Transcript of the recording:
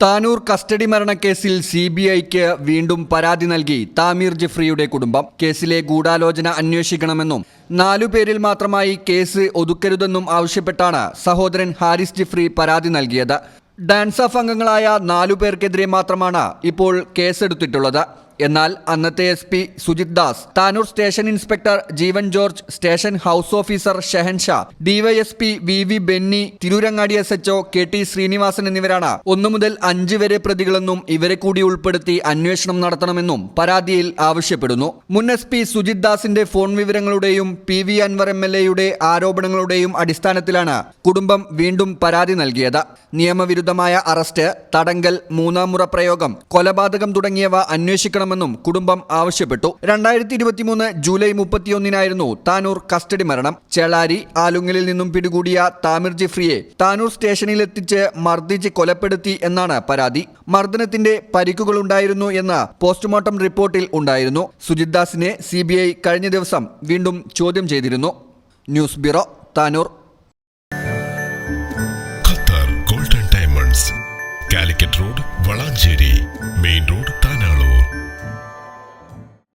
Tanur custody മരണക്കേസിൽ C B ഐക്ക് വീണ്ടും പരാതി നൽകി താമീർ ജിഫ്രിയുടെ കുടുംബം. കേസിലെ ഗൂഢാലോചന അന്വേഷിക്കണമെന്നും നാലു പേരിൽ മാത്രമായി കേസ് ഒതുക്കരുതെന്നും ആവശ്യപ്പെട്ടാണ് സഹോദരൻ ഹാരിസ് ജിഫ്രി പരാതി നൽകിയത്. ഡാൻസ് ഓഫ് അംഗങ്ങളായ നാലു പേർക്കെതിരെ മാത്രമാണ് ഇപ്പോൾ കേസെടുത്തിട്ടുള്ളത്. എന്നാൽ അന്നത്തെ S P Sujith Das Tanur station inspector Jeevan George station house officer Shehanshah DYSP V V Benny Tirurangadi S HO K T Srinivasan എന്നിവരാണ്. ഒന്നു മുതൽ അഞ്ച് വരെ പ്രതികളെന്നും ഇവരെ കൂടി ഉൾപ്പെടുത്തി അന്വേഷണം നടത്തണമെന്നും പരാതിയിൽ ആവശ്യപ്പെടുന്നു. മുൻ എസ് പി സുജിത് ദാസിന്റെ phone വിവരങ്ങളുടെയും P V Anwar M L എയുടെ ആരോപണങ്ങളുടെയും അടിസ്ഥാനത്തിലാണ് കുടുംബം വീണ്ടും പരാതി നൽകിയത്. നിയമവിരുദ്ധമായ അറസ്റ്റ് തടങ്കൽ മൂന്നാം മുറ പ്രയോഗം കൊലപാതകം തുടങ്ങിയവ അന്വേഷിക്കണമെന്നും കുടുംബം ആവശ്യപ്പെട്ടു. രണ്ടായിരത്തി ഇരുപത്തിമൂന്ന് ജൂലൈ മുപ്പത്തിയൊന്നിനായിരുന്നു താനൂർ കസ്റ്റഡി മരണം. ചേളാരി ആലുങ്ങലിൽ നിന്നും പിടികൂടിയ താമിർ ജിഫ്രിയെ താനൂർ സ്റ്റേഷനിലെത്തിച്ച് മർദ്ദിച്ച് കൊലപ്പെടുത്തി എന്നാണ് പരാതി. മർദ്ദനത്തിന്റെ പരിക്കുകളുണ്ടായിരുന്നു എന്ന പോസ്റ്റ്മോർട്ടം റിപ്പോർട്ടിൽ ഉണ്ടായിരുന്നു. സുജിത് ദാസിനെ സി കഴിഞ്ഞ ദിവസം വീണ്ടും ചോദ്യം ചെയ്തിരുന്നു. News bureau Tanur.